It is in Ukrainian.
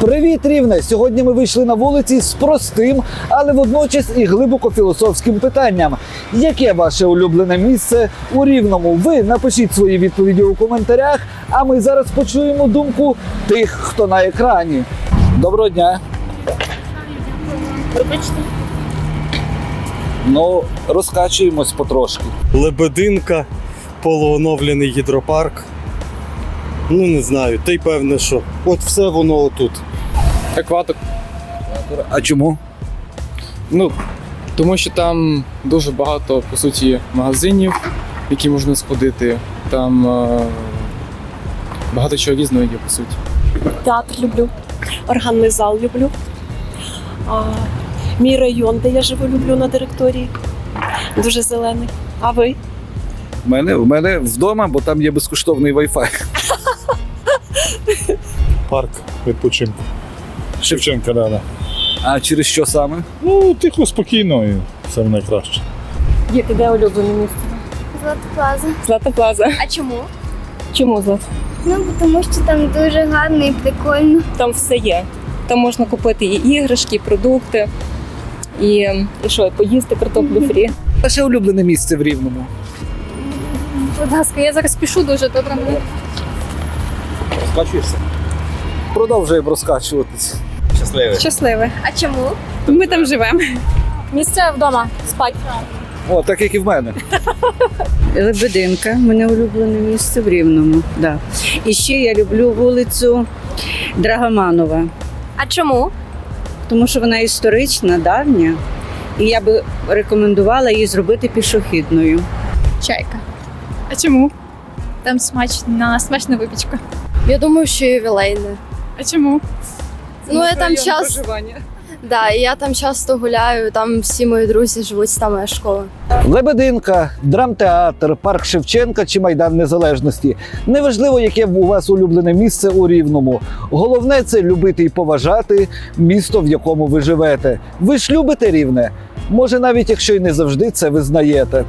Привіт, рівне! Сьогодні ми вийшли на вулиці з простим, але водночас і глибоко філософським питанням. Яке ваше улюблене місце у рівному? Ви напишіть свої відповіді у коментарях, а ми зараз почуємо думку тих, хто на екрані. Доброго дня! Вибачте. Ну, розкачуємось потрошки. Лебединка, полуоновлений гідропарк. Ну, не знаю, та й певне, що от все воно отут. Екватор. А чому? Ну, тому що там дуже багато, по суті, магазинів, в які можна сходити. Там е, багато чого різного є, по суті. Театр люблю, органний зал люблю. А, мій район, де я живу, люблю на директорії. Дуже зелений. А ви? У мене, у мене вдома, бо там є безкоштовний Wi-Fi. Парк відпочинку. Шевченка, да, да. А через що саме? Ну, тихо, спокійно і все найкраще. Яке де улюблене місце? Злата Плаза. Злата Плаза. А чому? Чому Злата? Ну, тому що там дуже гарно і прикольно. там все є. Там можна купити і іграшки, і продукти, і, і що, і поїсти картоплю фрі. Ваше улюблене місце в Рівному. Будь ласка, я зараз пішу дуже добре. Розкачуєшся? Продовжуємо розкачуватись. Щасливе. А чому? Ми там живемо. Місце вдома. Спать. О, так як і в мене. Лебединка, мене улюблене місце в Рівному. Да. І ще я люблю вулицю Драгоманова, А чому? тому що вона історична, давня, і я би рекомендувала її зробити пішохідною. Чайка. А чому? Там смачна, смачна випічка. Я думаю, що ювілейне. А чому? Ну, я там час. Да, і я там часто гуляю, там всі мої друзі живуть, там моя школа. Лебединка, драмтеатр, парк Шевченка чи Майдан Незалежності. Неважливо, яке у вас улюблене місце у Рівному. Головне це любити і поважати місто, в якому ви живете. Ви ж любите рівне? Може, навіть якщо й не завжди це визнаєте.